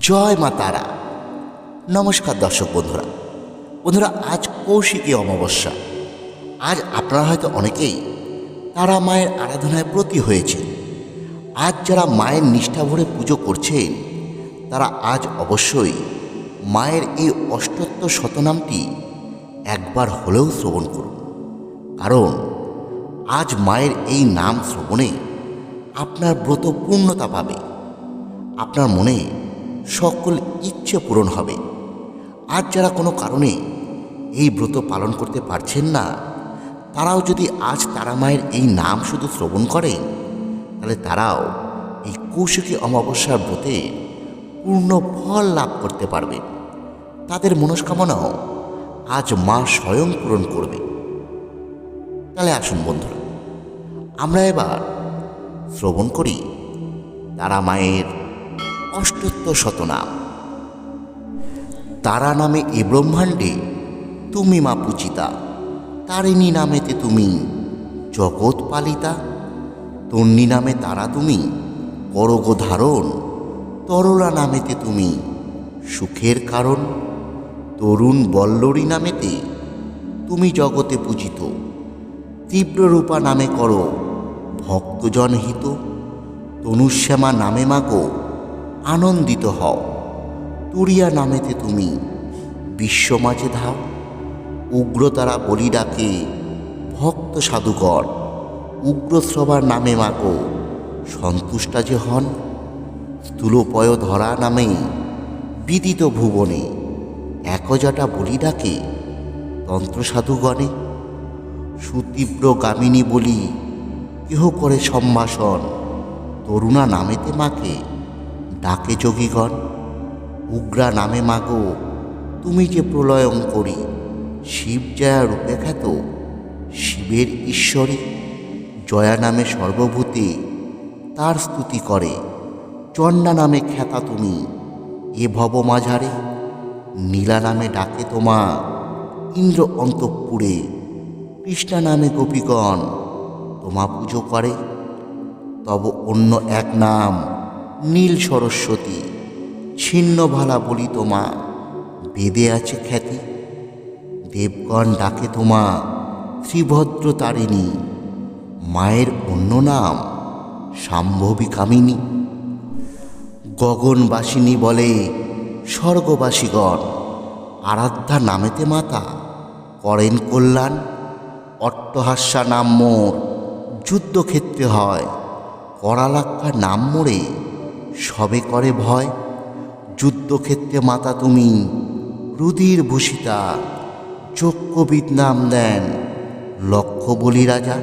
জয় মা তারা। নমস্কার দর্শক বন্ধুরা। বন্ধুরা, আজ কৌশিকী অমাবস্যা। আজ আপনারা হয়তো অনেকেই তারা মায়ের আরাধনায় প্রতি হয়েছে আজ যারা মায়ের নিষ্ঠা ভরে পুজো করছেন, তারা আজ অবশ্যই মায়ের এই অষ্টত্ব শতনামটি একবার হলেও শ্রবণ করুন। কারণ আজ মায়ের এই নাম শ্রবণে আপনার ব্রত পূর্ণতা পাবে। আপনার মনে সকল ইচ্ছে পূরণ হবে। আর যারা কোনো কারণে এই ব্রত পালন করতে পারছেন না, তারাও যদি আজ তারা মায়ের এই নাম শুধু শ্রবণ করে, তাহলে তারাও এই কৌশিকী অমাবস্যার ব্রতে পূর্ণ ফল লাভ করতে পারবে। তাদের মনস্কামনাও আজ মা স্বয়ং পূরণ করবে। তাহলে আসুন বন্ধুরা, আমরা এবার শ্রবণ করি তারা মায়ের অষ্টত্ব শতনাম। তারা নামে এ ব্রহ্মাণ্ডে তুমি মা পূজিতা, তারিণী নামেতে তুমি জগৎ পালিতা, তন্নি নামে তারা তুমি করগ ধারণ, তরলা নামেতে তুমি সুখের কারণ, তরুণ বল্লরী নামেতে তুমি জগতে পূজিত তীব্ররূপা নামে করো ভক্তজন হিত, তনুশ্যামা নামে মাগো আনন্দিত হও। তুরিয়া নামেতে তুমি বিশ্বমাঝে ধাও। উগ্রতারা বলি ডাকে, ভক্ত সাধুগণ উগ্রশ্রবার নামে মাগো, সন্তুষ্টা যে হন। স্থূলপয় ধরা নামে বিদিত ভুবনে, একজাটা বলি ডাকে তন্ত্রসাধুগণে সুতীব্র গামিনী বলি, কেহ করে সম্ভাষণ, তরুণা নামেতে মাকে ডাকে যোগীগণ, উগ্রা নামে, মাগো, তুমি যে প্রলয়ং করি, শিব জয়া রূপে খ্যাত, শিবের ঈশ্বরী, জয়া নামে সর্বভূতে তার স্তুতি করে, চণ্ডা নামে খ্যাতা তুমি, এ ভব মাঝারে, নীলা নামে ডাকে তোমা, ইন্দ্র অন্তঃপুরে, কৃষ্ণা নামে গোপীগণ, তোমা পুজো করে, তব অন্য এক নাম নীল সরস্বতী, ছিন্ন ভালা বলি তোমা বেদে আছে খ্যাতি। দেবগণ ডাকে তোমা শ্রীভদ্র তারিণী, মায়ের অন্য নাম শাম্ভবী কামিনী। গগনবাসিনী বলে, স্বর্গবাসীগণ, আরাধ্যা নামেতে মাতা, করেন কল্যাণ। অট্টহাস্যা নাম মোর, যুদ্ধক্ষেত্রে হয় করালাক্ষা নাম মোড়ে সবে করে ভয়। যুদ্ধক্ষেত্রে মাতা তুমি রুদির ভূষিতা, যজ্ঞবিদ নাম দেন লক্ষ বলি রাজা,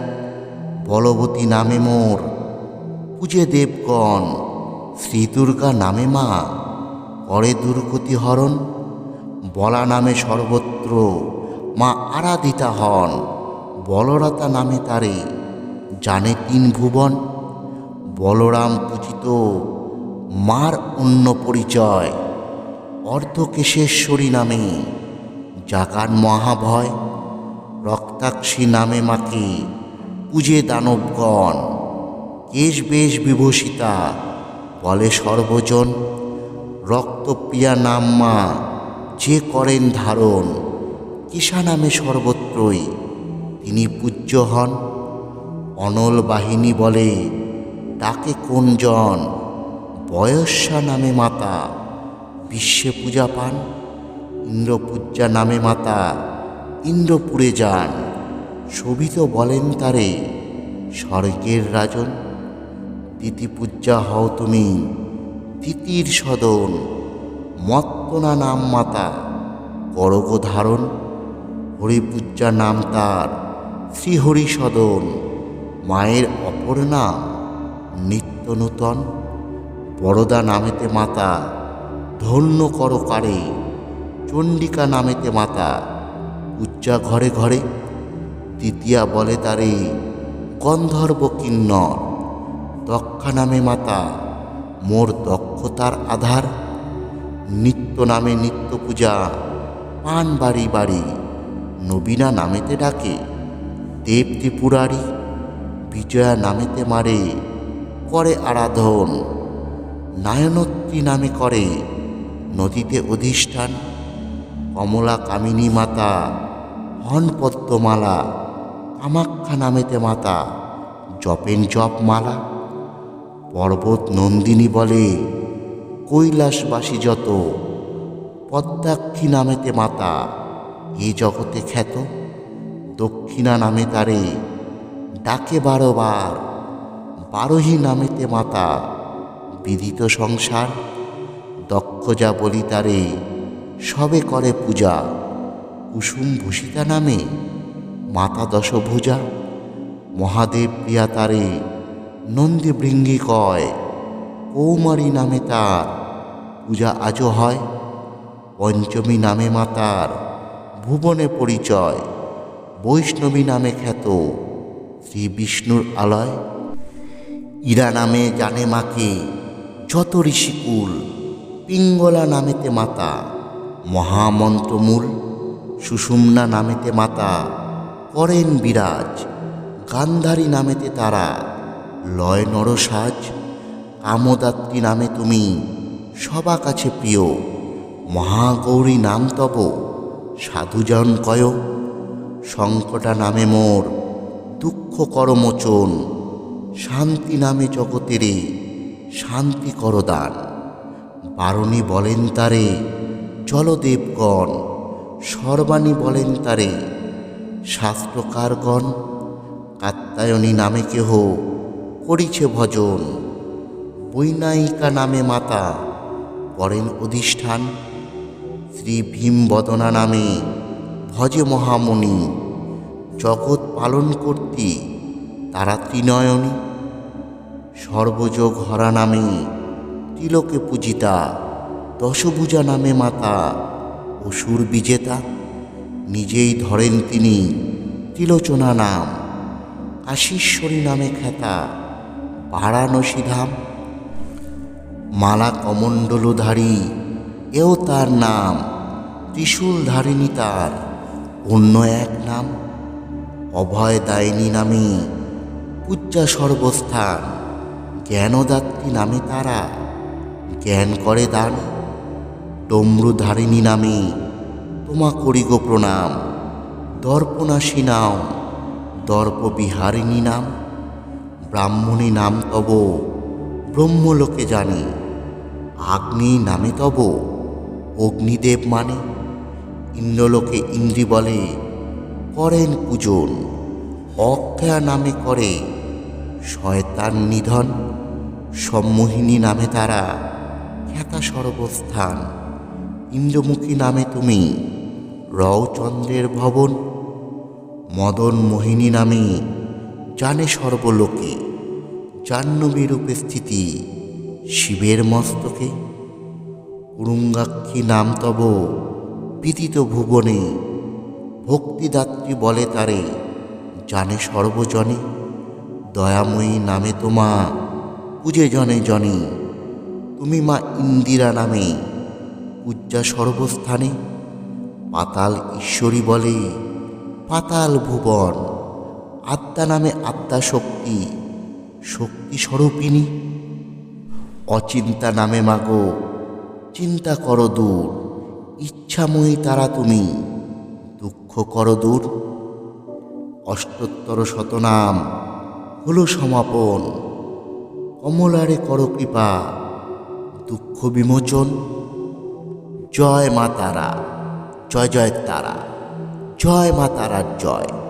বলবতী নামে মোর, পূজে দেবগণ শ্রী দুর্গা নামে মা, করে দুর্গতি হরণ, বলা নামে সর্বত্র, মা আরাধিতা হন, বলরাতা নামে তারে, জানে তিন ভুবন, বলরাম পূজিত মার অন্য পরিচয়। অর্ধকেশেশ্বরী নামে জাকান মহাভয়। রক্তাক্ষী নামে মাকে, পূজে দানবগণ। কেশ বেশ বিভূষিতা, বলে সর্বজন। রক্তপ্রিয়া নাম মা, যে করেন ধারণ। কিসা নামে সর্বত্রই, তিনি পূজ্য হন। অনল বাহিনী বলে, ডাকে কোনজন? বয়স্যা নামে মাতা, বিশ্বে পূজা পান, ইন্দ্রপূজা নামে মাতা, ইন্দ্রপুরে যান। শোভিত বলেন তারে, স্বর্গের রাজন দিতিপূজা হও তুমি, তিতির সদন, মত্তনা নাম মাতা করগ ধারণ, হরিপূজা নাম তার, শ্রীহরি সদন, মায়ের অপর নাম নিত্য নূতন বড়দা নামেতে মাতা, ধন্য কর কারে, চণ্ডিকা নামেতে মাতা, উচ্চা ঘরে ঘরে, তৃতীয়া বলে তারে, গন্ধর্ব কিন্নর, দক্ষা নামে মাতা, মোর দক্ষতার আধার, নিত্য নামে নিত্য পূজা, পান বাড়ি বাড়ি, নবীনা নামেতে ডাকে দেব ত্রিপুরারি বিজয়া নামেতে মারে, করে আরাধন। নায়নত্রী নামে করে নদীতে অধিষ্ঠান কমলা কামিনী মাতা হন পদ্মমালা কামাখ্যা নামেতে মাতা, জপেন জপ মালা। পর্বত নন্দিনী বলে কৈলাসবাসী যত, পদ্মাক্ষী নামেতে মাতা, এ জগতে খ্যাত। দক্ষিণা নামে তারে ডাকে বারোবার, বারোহী নামেতে মাতা বিদিত সংসার, দক্ষ যা বলি তারে সবে করে পূজা। কুসুম ভূষিতা নামে মাতা দশভুজা। মহাদেব প্রিয়া তারে, নন্দী বৃঙ্গি কয়, কৌমারী নামে তার পূজা আজও হয়। পঞ্চমী নামে মাতার ভুবনে পরিচয়। বৈষ্ণবী নামে খ্যাত শ্রী বিষ্ণুর আলয়। ইরা নামে জানে মাকে যত ঋষিকুল পিঙ্গলা নামেতে মাতা, মহামন্ত্রমূল, সুষুম্না নামেতে মাতা, করেন বিরাজ, গান্ধারী নামেতে তারা, লয় নরসাজ, কামদাত্রী নামে তুমি, সবা কাছে প্রিয়, মহাগৌরী নাম তব, সাধুজন কয়, সংকটা নামে মোর, দুঃখ করমোচন, শান্তি নামে জগতেরে শান্তি করদান বারণী বলেন তারে জলদেবগণ সর্বাণী বলেন তারে, শাস্ত্রকারগণ, কাত্যায়নী নামে কেহ করিছে ভজন। বৈনায়িকা নামে মাতা করেন অধিষ্ঠান। শ্রী ভীমবদনা নামে ভজে মহামণি। জগৎ পালন কর্তী তারা ত্রিনয়নী। সর্বযোগ হরা নামে, তিলকে পূজিতা, দশভুজা নামে মাতা, অসুর বিজেতা, নিজেই ধরেন তিনি ত্রিলোচনা নাম, কাশীশ্বরী নামে খ্যাতা, বারাণসী ধাম মালা কমণ্ডলধারী এও তার নাম, ত্রিশূলধারিণী তার, অন্য এক নাম অভয় দায়িনী নামে, পূজ্যা সর্বস্থান। জ্ঞানদাত্রী নামে তারা, জ্ঞান করে দান। ডমরুধারিণী নামে, তোমা করি গো প্রণাম। দর্পণাসী নাম, দর্পবিহারিণী নাম। ব্রাহ্মণী নাম তব, ব্রহ্মলোকে জানে। আগ্নি নামে তব, অগ্নিদেব মানে। ইন্দ্রলোকে ইন্দ্রি বলে, করেন পূজন। অজ্ঞা নামে করে, শয়তান নিধন। সম্মোহিনী নামে তারা খ্যাতা সর্বস্থান। ইন্দ্রমুখী নামে তুমি রওচন্দ্রের ভবন। মদন মোহিনী নামে জানে সর্বলোকে। জাহ্নবী রূপে স্থিতি শিবের মস্তকে। কুরুঙ্গাক্ষী নাম তব বিদিত ভুবনে। ভক্তিদাত্রী বলে তারে, জানে সর্বজনে। দয়াময়ী নামে তোমা পূজে জনে জনে, তুমি মা ইন্দিরা নামে পূজা সর্বস্থানে, পাতাল ঈশ্বরী বলে, পাতাল ভুবন, আত্মা নামে আত্মা শক্তি শক্তি স্বরূপিনী অচিন্তা নামে মাগো, চিন্তা করো দূর, ইচ্ছাময়ী তারা তুমি, দুঃখ করো দূর। অষ্টোত্তর শতনাম হলো সমাপন। কমলারে কর কৃপা, দুঃখ বিমোচন, জয় মা তারা, জয় জয় তারা, জয় মা তারার জয়।